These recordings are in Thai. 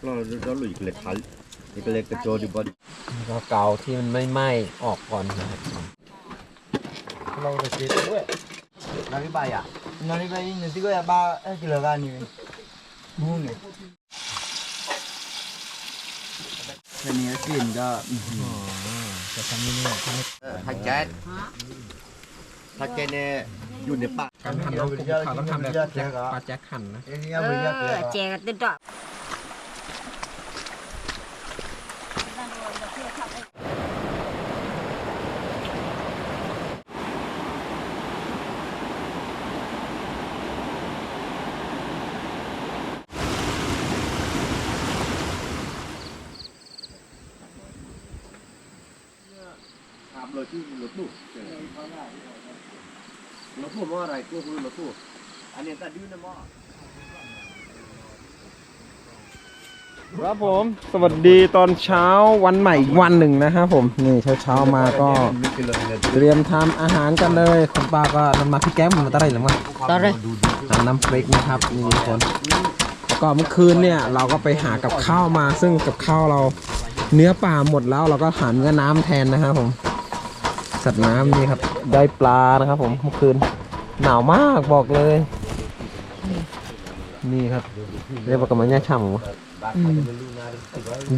claro, no lo hice tal. Y que le quedó de body. ก็เกาที่มันไม่ไหม้ออกก่อนนะครับเราจะกินด้วย Nari baya. Nari baya ini tiga ya ba eh kilo kan ini. Bune. Ini asin dah. จะทำนี่เนี่ย Hajat. Hajat ni unipah. การทำน้ำปูเขาต้องทำแบบแจ็คปลาแจ็คขันนะ เอ เออ Ini เจกติดดอก คือรถตู้อันนี้แต่ดื้อนะมั่ครับผม สวัสดีตอนเช้าวันใหม่อีกวันหนึ่งนะครับผม นี่เช้าเช้าๆมาก็ เตรียมทำอาหารกันเลยคุณป้าก็นำมาพี่แก้มมาตั้งแต่หรือมั้งต่อเลยทำน้ำพริกนะครับนี่ทุกคนแล้วก็เมื่อคืนเนี่ยเราก็ไปหากับข้าวมา ซึ่งกับข้าวเราเนื้อปลาหมดแล้วเราก็หาเนื้อน้ำแทนนะครับผม สัตว์น้ำนี่ครับ ได้ปลานะครับผมเมื่อคืนหนาวมากบอกเลย นี่ครับ เรียกว่ากำลังย่าช่ำวะ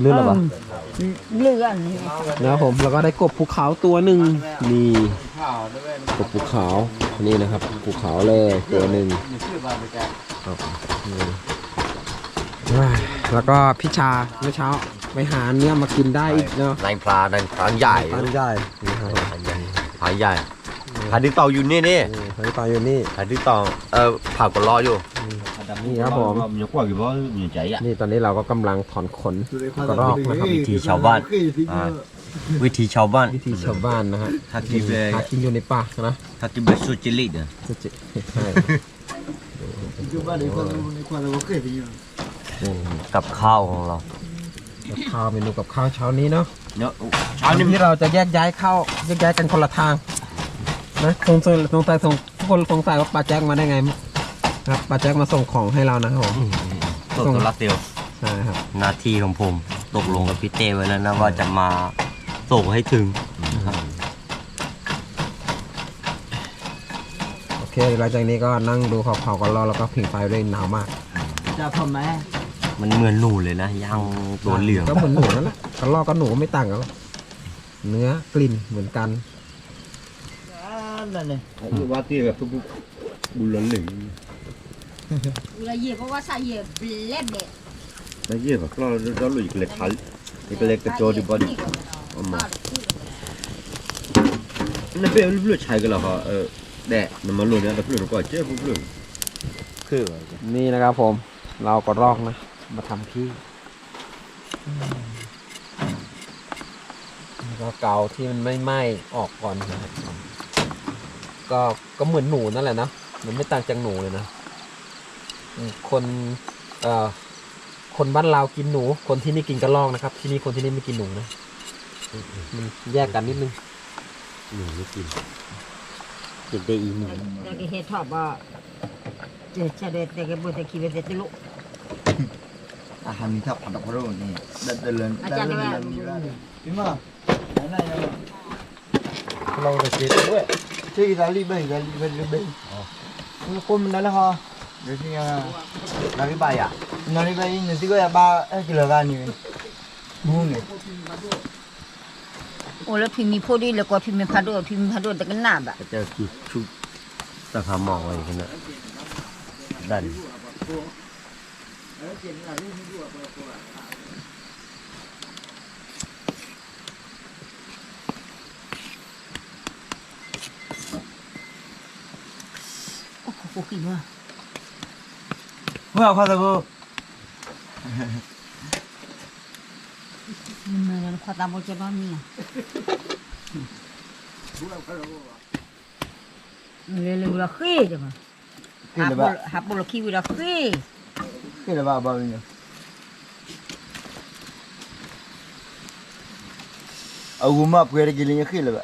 ลื่นหรอปะเลื่อนนี่นะครับผมแล้วก็ได้กบภูเขาตัวหนึ่งนี่กบภูเขานี่นะครับภูเขาเลยตัวหนึ่งครับนี่ว้ายแล้วก็พี่ชาเมื่อเช้าไปหาเนื้อมากินได้อีกเนาะนายปลานายปลาใหญ่ปลาใหญ่นี่ครับ ผายใหญ่ผายดินเต่าอยู่นี่นี่นี่ไฟงต่อยู่นี่ ผายดินเต่าเอ่อผ่ากรออยู่ นี่ครับผมอยู่ว่าอยู่ใจอะ นี่ตอนนี้เราก็กำลังถอนขนกระรอกนะครับวิธีชาวบ้านวิธีชาวบ้านวิธีชาวบ้านนะฮะถ้ากินไปหากินอยู่ในป่านะถ้ากินไบสุจิลิดนี่ยจะใช่กับข้าวของเรา กับข้าวเมนูกับข้าวเช้านี้เนาะ เดี๋ยวเช้นที่เราจะแยกย้ายเข้าแยกย้ายกันคนละทางนะสงสัยสงสัยสงทุกคนสงสัยว่าปลาแจ็คมาได้ไงครับปลาแจ็คมาส่งของให้เรานะครับผมตกตัวละเตียวใช่ครับหน้าที่ของผมตกลงกับพี่เต้ไว้แล้วนะว่าจะมาส่งให้ถึงโอเคหลังจากนี้ก็นั่งดูเขาเผากันรอแล้วก็ผิงไฟด้วยหนาวมากจะทำไหมมันเหมือนหนูเลยนะย่างตัวเหลืองก็เหมือนหนูนั่นแหละ กระลอกกับหนูไม่ต่างกันเนื้อกลิ่นเหมือนกัน นั่นเลยผมว่าที่แบบทุกๆบุญหลนหลิง Ulayeva าะว่าใ blebe. แล้วเยี่ยแบบเราเราหลุยเกล็ดทันเล็ดกระโจนดีบอดีเอามานั่นเป็นเรื่องใช้กันเหรอฮะเออแดะมันมาลุยเนี่ยแต่เพื่อนเจ๊พวกเพื่อนคือ นี่นะครับผม เราก็รอกนะ มาทำขี้ ก็เกาที่มันไม่ไหม้ออกก่อนนะครัก็ก็เหมือนหนูนั่นแหละนะมันไม่ต่างจากหนูเลยนะคนเอ่อคนบ้านเรากินหนู คนที่นี่กินกระรอกนะครับ ที่นี่คนที่นี่ไม่กินหนูนะมันแยกกันนิดนึงหนูไม่กินกินได้อีหนูแต่ก็เห็ดทอบว่าจะจะเด็ดแต่ก็บุตรคิดว่าจะจะลุกอาหารมีทับผัดกพะโล้นี่เดินเดินเดินเดินมีอะไรพี่มน lâu là chết đấy chơi ra đi bảy ra đi bảy ra bảy nó côn đó là ho rồi thì là là cái bài à nó đi bảy nó chỉ có là ba cái lửa gan này buông này โอ้แล้วพิมมีพูดดีแล้วก็พิมมีพาดพิมมีพาดแต่กันหนาบะจะคือชุดตะพามองอะไรกันนะดัน 我给你乱。不要夸张哦。你们那个夸大我肩膀米啊？不要夸张哦。来来，了黑的嘛，还不还不落去为了黑，黑了吧，把贝们。阿姑妈不给他给黑了吧？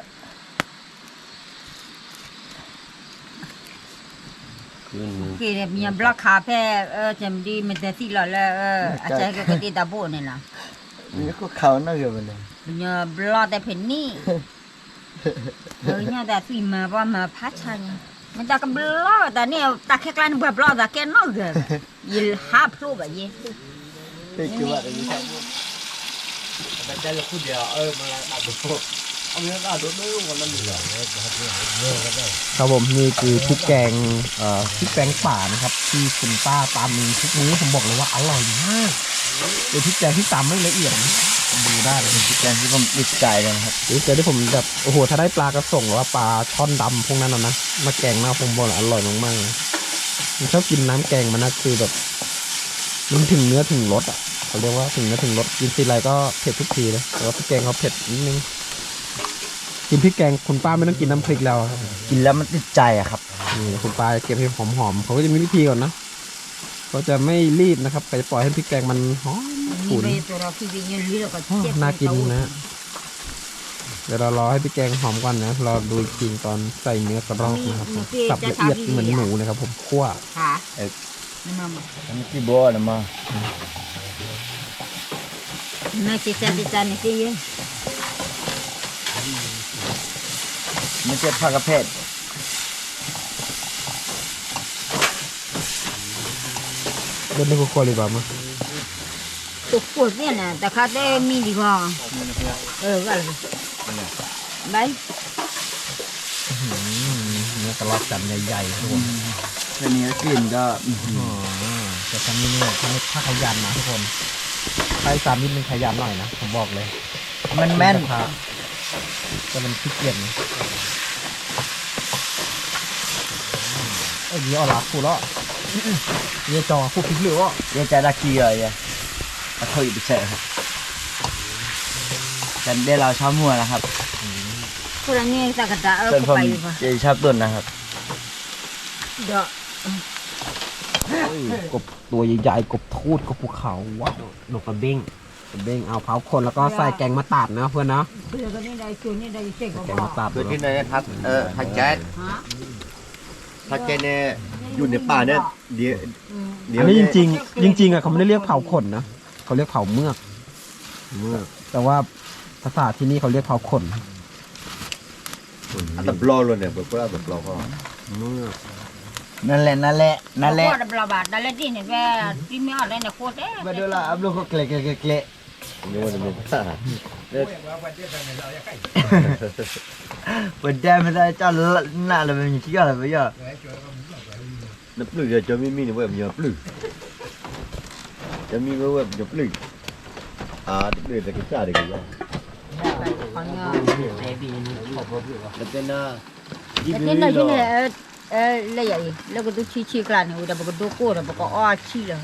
Ke dia punya blok kafe eh macam di medasi lah lah eh acah ke kita tabuk ni lah. Ini kok kau nak ke mana? Punya blok dah peni. Hanya dah tu ma apa ma pacanya. Minta ke blok dah ni tak ke kelan buat blok dah ke no ke. Il hap lu ba ye. Eh, cuba lagi satu. Baca aku dia, eh malah ada ครับผมนี่คือพริกแกงเอ่อพริกแกงป่านะครับ ที่คุณป้าตามมือทุกมื้อผมบอกเลยว่าอร่อยมากเป็นพริกแกงที่ตำไม่ละเอียดดูได้เลย Ikan sih pun ikan kan. หรือเจอที่ผมแบบโอ้โหถ้าได้ปลากระส่งหรือว่าปลาช่อนดำพวกนั้นนะนะมาแกงหน้าผมบอกเลยอร่อยมากๆเลยผมชอบกินน้ำแกงมันนะคือแบบมันถึงเนื้อถึงรสอะเขาเรียกว่าถึงเนื้อถึงรสกินทีไรก็เผ็ดทุกทีเลยแต่ว่าพริกแกงเขาเผ็ดนิดนึง กินพริกแกงคุณป้าไม่ต้องกินน้ำพริกแล้วครับกินแล้วมันติดใจอะครับ นี่คุณปลาเก็บให้หอมๆเขาก็จะมีวิธีก่อนนะเขาจะไม่รีบนะครับไปปล่อยให้พริกแกงมันหอม Ni Ủa. bayi tu dah kibi nya li dah อ้อ kat. น่ากินนะ เดี๋ยวเรารอให้พริกแกงหอมก่อนนะ รอดูอีกทีตอนใส่เนื้อกระรอกนะครับผมสับละเอียดเหมือนหมูนะครับผมคั่ว Ha. Eh. Ni mama. Ini si bawa nama. Na cita-cita ni si ye. Ini si pak kapet. เล่น ได้กุ๊กเลยบ้ามั้ย Tu kuat ni na, tak kata mi di kau. Eh, gal. Baik. เนื้อกระรอกจันใหญ่ๆครับผม Ini skin ke. อ๋อแต่ทำนี่เนี่ยถ้าไม่ถ้าขยันนะทุกคนใครสามนิดนึงขยันหน่อยนะผมบอกเลย Men men. กระ ทะจะมันขี้เกียจนะเอ้ยเดี๋ยวเอาละพูดแล้วเดี๋ยวจอพูดพริกเหลือ Dia cara kira ya. Aku itu saya. Dan dia lau semua lah ครับ Kurang ni tak kata เพื่อน aku ผม pai pa. จะชอบต้นนะครับ Dak. กบตัวใหญ่ๆกบทูดกบภูเขาว้าวนกกระเบ้งกระ เบ้งเอาเผาคนแล้วก็ใส่แกงมะตาดนะเพื่อนนะ Bila ni dah isu ni dah cek แกงมะ kau. ตาดคือที่ไหนทักเออทักแจ๊ด Ha? ทักแจ๊ดเนี่ยอยู่ในป่าเนี่ยเดี๋ยวเดี๋ยวอันนี้จเยริงๆจริงๆอะเขาไม่ได้เรียกเผาขนนะเขาเรียกเผาเมือกเมื่อแต่ว่าภาษาที่นี่เขาเรียกเผาขนอัตบลอเลยเนี่ยเปิดเปิดอัตบลอก็เมื่อนั่นแหละนั่นแหละนั่นแหละ Kau dah belabat. Dah leti ni be. Timi ada ni kau deh. Betul lah ablu kok klek klek klek นี่มันเป็นป่า Benda masa cha nak lah macam tiga lah ya น้ำปลื้มจะมีมีนี่เว้ยมันจะปลื้มจะมีเว้ยมันจะปลื้มอ่าปลื้มแต่กินจ่าเด็ก မျိုးဝင်မျိုးပါလက်ဝတ်တယ်မသားကြလနာလည်းမင်းကြည့်ရလည်းမရနပလူရကြမီမီနေဝဲမြေပလူကြမီဝဲဝဲပလူအာတပလူတကစားတယ်ကွာခဏဘေဘီနီဘောဘောလက်နာဒီဘီနီလက်နာရှင်ရဲ့အဲလက်ရည်လောက်ကတူချီချီကလာနေဦးတယ်ဘကဒိုကိုရဘကအော်ချီလား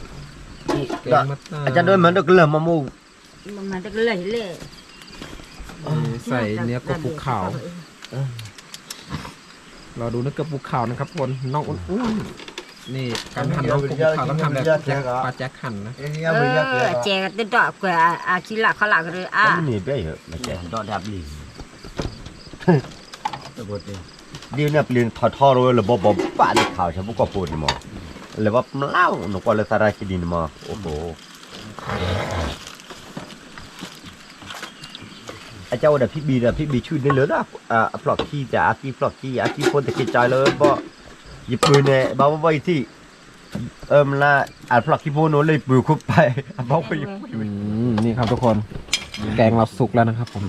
อาจารย์ด้วยมันต้องเริ่มมามู Mama tak le le. นี่ใส่เนื้อกบภูเขาเราดูเนื้อกบภูเขานะครับทุกคนน้องอ้วนๆนี่การหั่นน้องกบภูเขาต้องทำแบบแจ็คปลาแจ็คหั่นนะ Ini yang berjak ke Eh, cek tu dak ku a chi la khala ke อะ a. มันหนีไปเหรอไม่ใช่ดอดับลีตัวบดเนี่ยเดี๋ยวเนี่ยเปลี่ยนทอทอเลยระบบบบป้าในข่าวฉันพวกก็พูดนี่มั้ง เลยว่าเล่าหนูก็เลยสาราคิดินมาโอ้โหอาจารย์ว่าพี่บีนะพี่บีชื่อนี่เลยนะอ่าพลอกขี้แต่อากีพลอกขี้อากีคนแต่กิจใจเลยบ่หยิบปืนเนี่ยบ้าบ้าที่เอิมละอ่านพลอกขี้โมโนเลยปืนคุบไปบ้าไปอืมนี่ครับทุกคน แกงเราสุกแล้วนะครับผม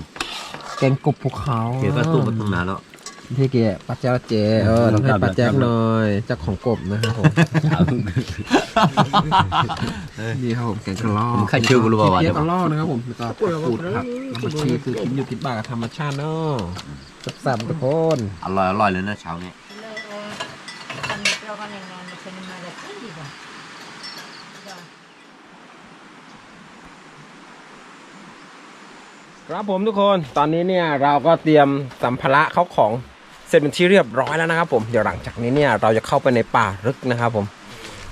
แกงกบภูเขาเกี่ยวกับตู้มันตั้งนานแล้ว พี่เกียปัจเจกเจเออน้องให้ปัจเจกหน่อยจ้าของกบนะครับผมนี่ครับผมแกงกระลอกใครชื่อกูรู้วะเกียร์กระลอกนะครับผมก็ปูดครับน้ำมันชีคือกินอยู่ติดปากับธรรมชาติเนาะสับๆทุกคนอร่อยอร่อยเลยนะเช้านี้ครับผมทุกคนตอนนี้เนี่ยเราก็เตรียมสัมภาระเข้าของ สร็จเป็นที่เรียบร้อยแล้วนะครับ ผม เดี๋ยวหลังจากนี้เนี่ยเราจะเข้าไปในป่าลึกนะครับ ผม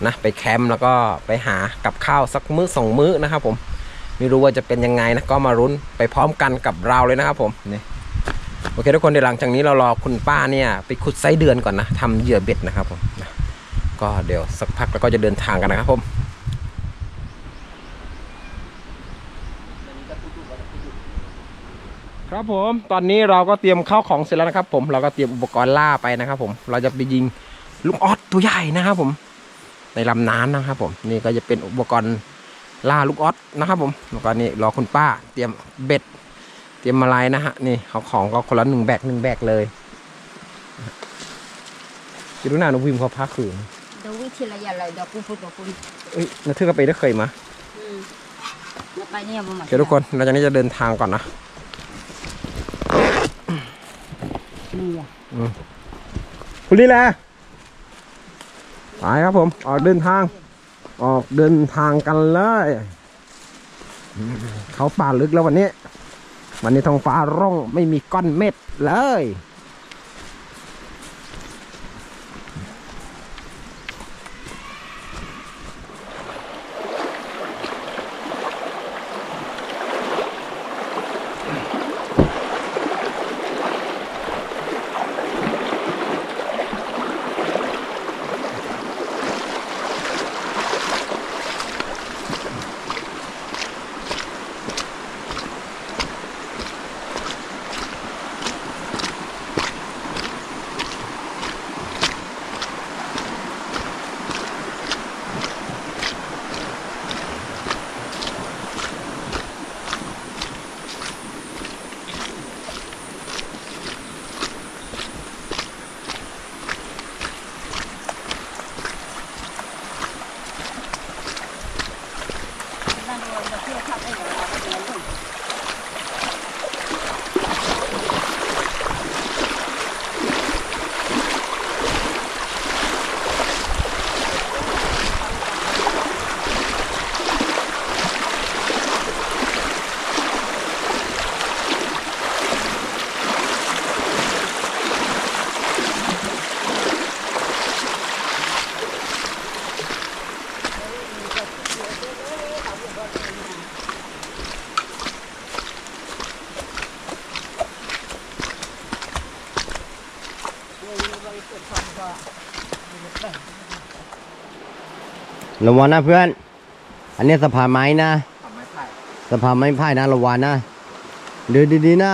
นะไปแคมป์แล้วก็ไปหากับข้าวสักมื้อสองมื้อนะครับผมไม่รู้ว่าจะเป็นยังไงนะก็มารุ้นไปพร้อมกันกับเราเลยนะครับผมนี่โอเคทุกคนเดี๋ยวหลังจากนี้เรารอคุณป้าเนี่ยไปขุดไส้เดือนก่อนนะทำเหยื่อเบ็ดนะครับผมนะก็เดี๋ยวสักพักแล้วก็จะเดินทางกันนะครับผม ครับผมตอนนี้เราก็เตรียมข้าวของเสร็จแล้วนะครับ ผมเราก็เตรียมอุปกรณ์ล่าไปนะครับ ผมเราจะไปยิงลูกออสตัวใหญ่นะครับ ผม ในลำน้ำนะครับ ผมนี่ก็จะเป็นอุปกรณ์ล่าลูกออสนะครับ ผมแล้วก็นี่รอคุณป้า เตรียมเบ็ด เตรียมอะไรนะฮะนี่เขาของก็คนละหนึ่งแบกหนึ่งแบกเลยจะรู้หน้าหนูพิมพ์เขาพักคืนเดี๋ยววิธีละอย่างไรเดี๋ยวกูพูดกับกูเอ้ยนาทือกระไปได้เคยมาแล้วไปเนี่ยมันมาโอเคทุกคนเราจากนี้จะเดินทางก่อนนะ นี่อะ คุณลีแลไปครับผม ออกเดินทาง ออกเดินทางกันเลย เขาป่าลึกแล้ววันนี้ วันนี้ท้องฟ้าร่องไม่มีก้อนเม็ดเลย นั่นเองเดี๋ยวพี่ขับเองเดี๋ยวเราไปเรียนลูก ระวังนะเพื่อน อันนี้สะพานไม้นะ สะพานไม้ไผ่นะระวังนะเดินดีๆนะ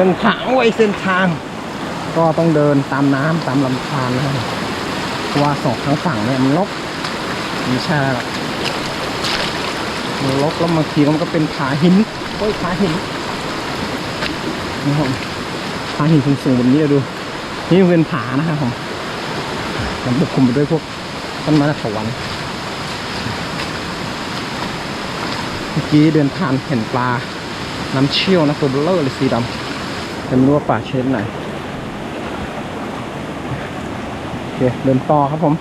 เส้นทางไว้เส้นทาง ก็ต้องเดินตามน้ำตามลำธารนะครับเพราะว่าสองข้งฝั่งเนี่ยมันลกไม่ใช่หรอกมันลกแล้วบางทีมันก็เป็นผาหินโอ้ยผาหินนะครับผาหินสูงๆแบบนี้ดูนี่เป็นผานะครับผมมันปกคลุมไปด้วยพวกต้นไม้ถวันเมื่อกี้เดินผ่านเห็นปลา น้ำเชี่ยวนะตัวเบลเลอร์เลยสีดำ แต่ไม่รู้ว่าป่าเชนไหนโอเคเดินต่อครับผม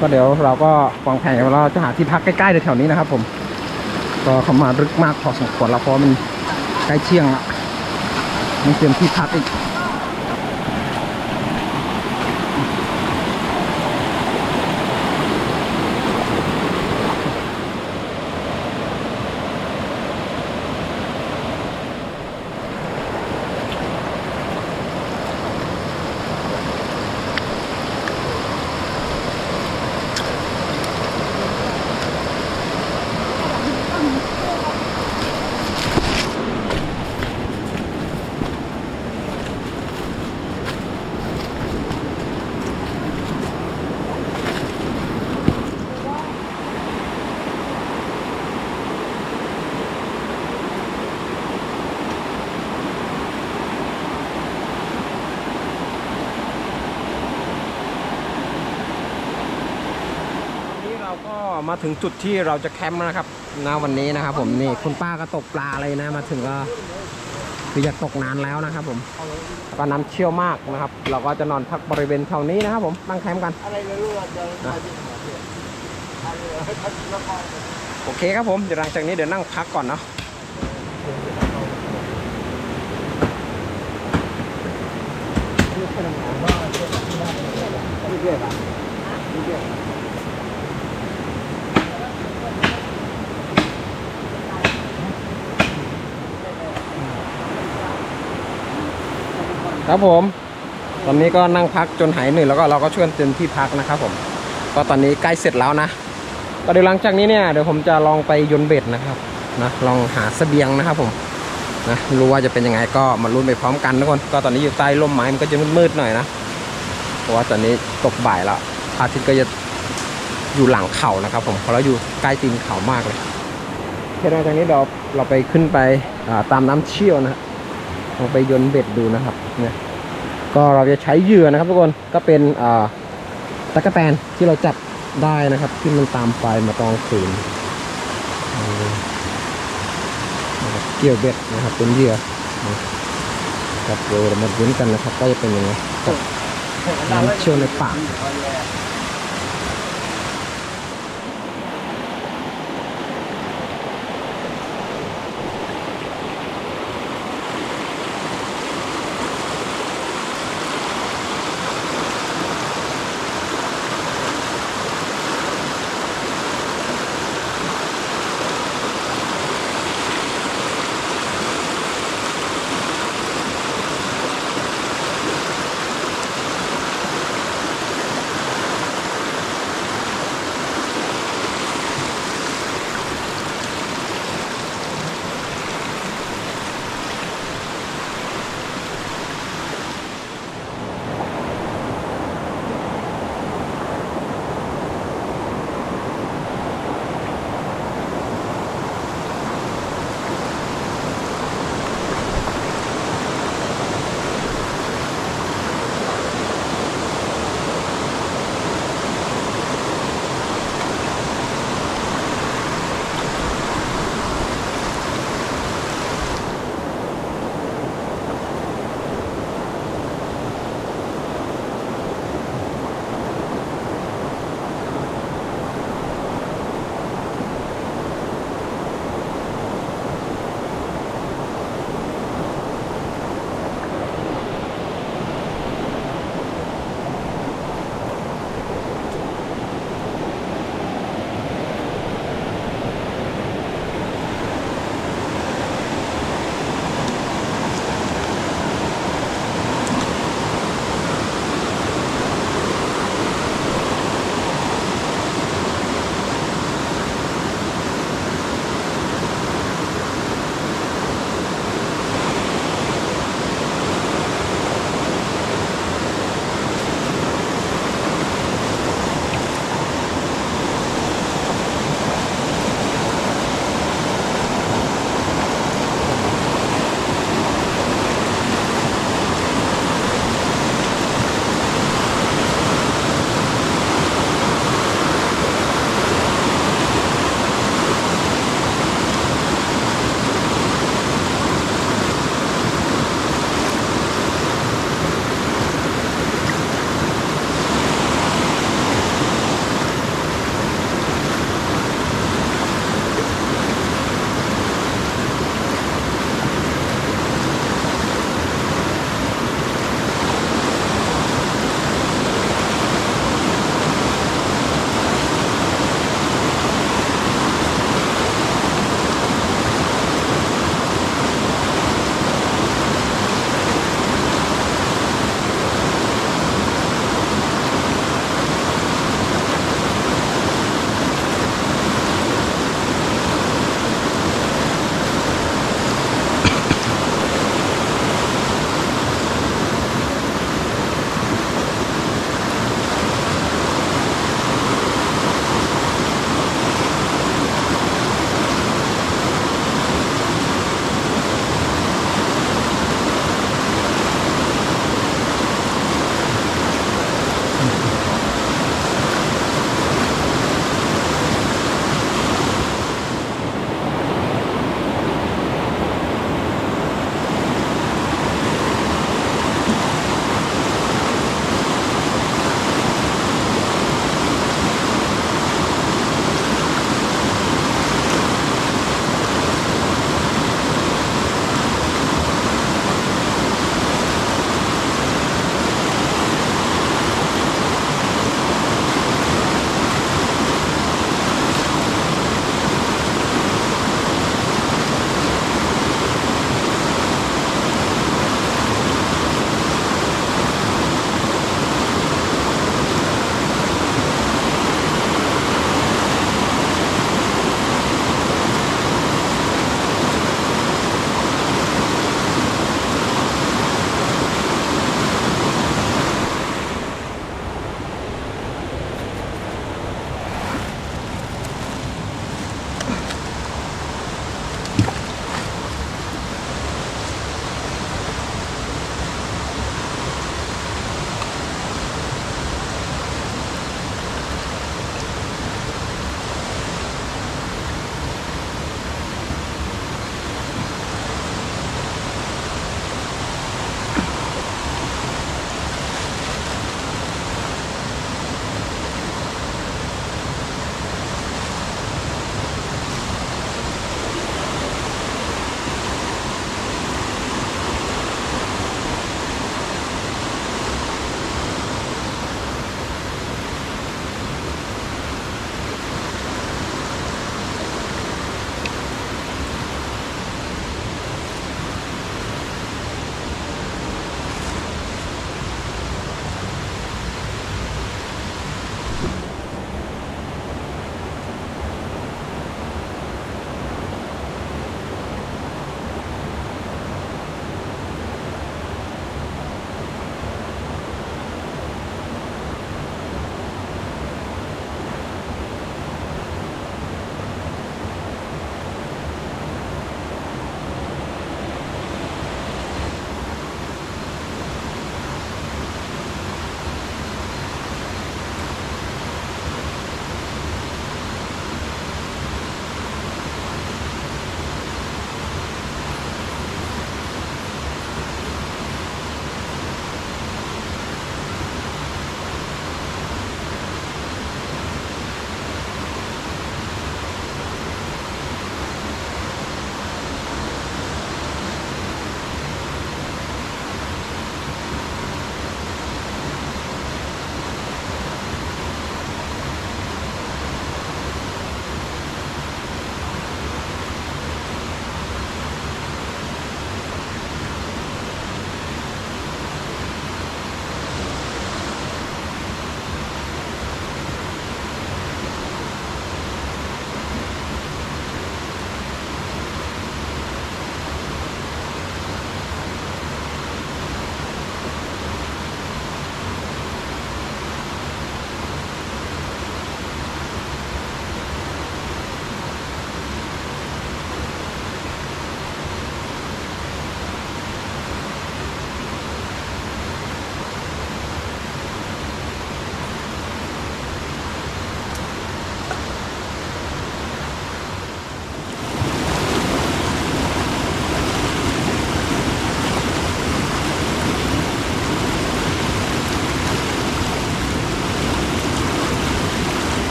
ก็เดี๋ยวเราก็วางแผนว่าเราจะหาที่พักใกล้ๆแถวๆนี้นะครับ ผม ก็เข้ามาลึกมากพอสมควรแล้วเพราะมันใกล้เชียงละมันเตรียมที่พักอีก มาถึงจุดที่เราจะแคมป์นะครับณวันนี้นะครับ ผมนี่คุณป้าก็ตกปลาเลยนะ มาถึงก็คืออยากตกนานแล้วนะครับ ผมก็น้ำเชี่ยวมากนะครับ เราก็จะนอนพักบริเวณแถวนี้นะครับ ผมตั้งแคมป์กันอะไรเลยลูกเดี๋ยวมาดิโอเคครับผมเดี๋ยวหลังจากนี้เดี๋ยวนั่งพักก่อนเนาะ ครับผม ตอนนี้ก็นั่งพักจนหายเหนื่อยแล้วก็เราก็ช่วยกันเต็มที่พักนะครับผม ก็ตอนนี้ใกล้เสร็จแล้วนะ ก็เดี๋ยวหลังจากนี้เนี่ยเดี๋ยวผมจะลองไปยนเบ็ดนะครับนะลองหาเสบียงนะครับผมนะรู้ว่าจะเป็นยังไงก็มาลุ้นไปพร้อมกันทุกคนก็ตอนนี้อยู่ใต้ร่มไม้มันก็จะมืดๆหน่อยนะเพราะว่าตอนนี้ตกบ่ายแล้วพระอาทิตย์ก็จะอยู่หลังเขานะครับ ผมเพราะเราอยู่ใกล้ตีนเขามากเลยแค่หลังจากนี้เราเราไปขึ้นไปตามน้ำเชี่ยวนะฮะ ลองไปโยนเบ็ดดูนะครับเนี่ยก็เราจะใช้เหยื่อนะครับทุกคนก็เป็นอ่าตะกั่วแตนที่เราจับได้นะครับ ที่มันตามไฟมาตอนคืนเออนะครับเกี่ยวเบ็ดนะครับเป็นเหยื่อนะครับเดี๋ยวเรามาลุ้นกันนะครับก็จะเป็นยังไงกับน้ำเชี่ยวในปาก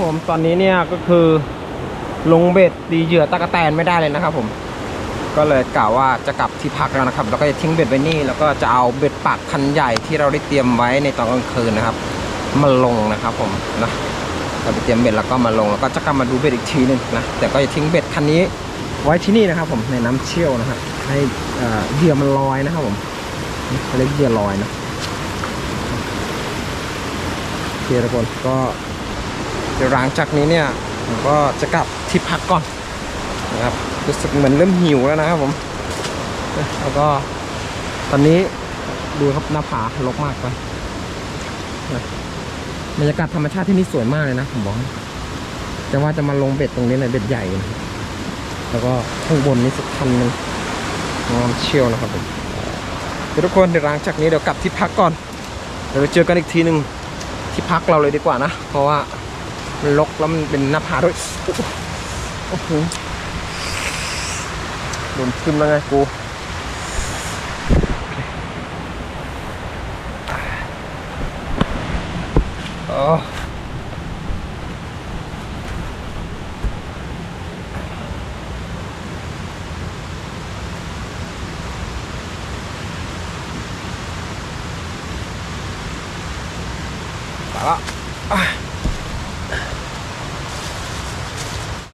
ผม ตอนนี้เนี่ยก็คือลงเบ็ดตีเหยื่อตะกแตนไม่ได้เลยนะครับ ผม ก็เลยกล่าวว่าจะกลับที่พักแล้วนะครับแล้วก็จะทิ้งเบ็ดไว้นี่แล้วก็จะเอาเบ็ดปากคันใหญ่ที่เราได้เตรียมไว้ในตอนกลางคืนนะครับมาลงนะครับ ผมนะเราไปเตรียมเบ็ดแล้วก็มาลงแล้วก็จะกลับมาดูเบ็ดอีกทีหนึงนะแต่ก็จะทิ้งเบ็ดคันนี้ไว้ที่นี่นะครับ ผมในน้ำเชี่ยวนะครับให้เอ่อเหยื่อมันลอยนะครับ ผมเขาเรียกเหยื่อลอยนะโอเคทุกคนก็ เดี๋ยวหลังจากนี้เนี่ยผมก็จะกลับที่พักก่อนนะครับรู้สึกเหมือนเริ่มหิวแล้วนะครับผมแล้วก็ตอนนี้ดูครับหน้าผาลกมากไปบรรยากาศธรรมชาติที่นี่สวยมากเลยนะผมบอกให้แต่ว่าจะมาลงเบ็ดตรงนี้เลยเบ็ดใหญ่นะแล้วก็ข้างบนนี่สักคันหนึ่งน้ำเชี่ยวนะครับผมเดี๋ยวทุกคนเดี๋ยวหลังจากนี้เดี๋ยวกลับที่พักก่อนเดี๋ยวเจอกันอีกทีหนึ่งที่พักเราเลยดีกว่านะ เพราะว่า มันลกแล้วมันเป็นหน้าผาด้วยโอ้โหโดนขึ้นแล้วไงกูอ๋อ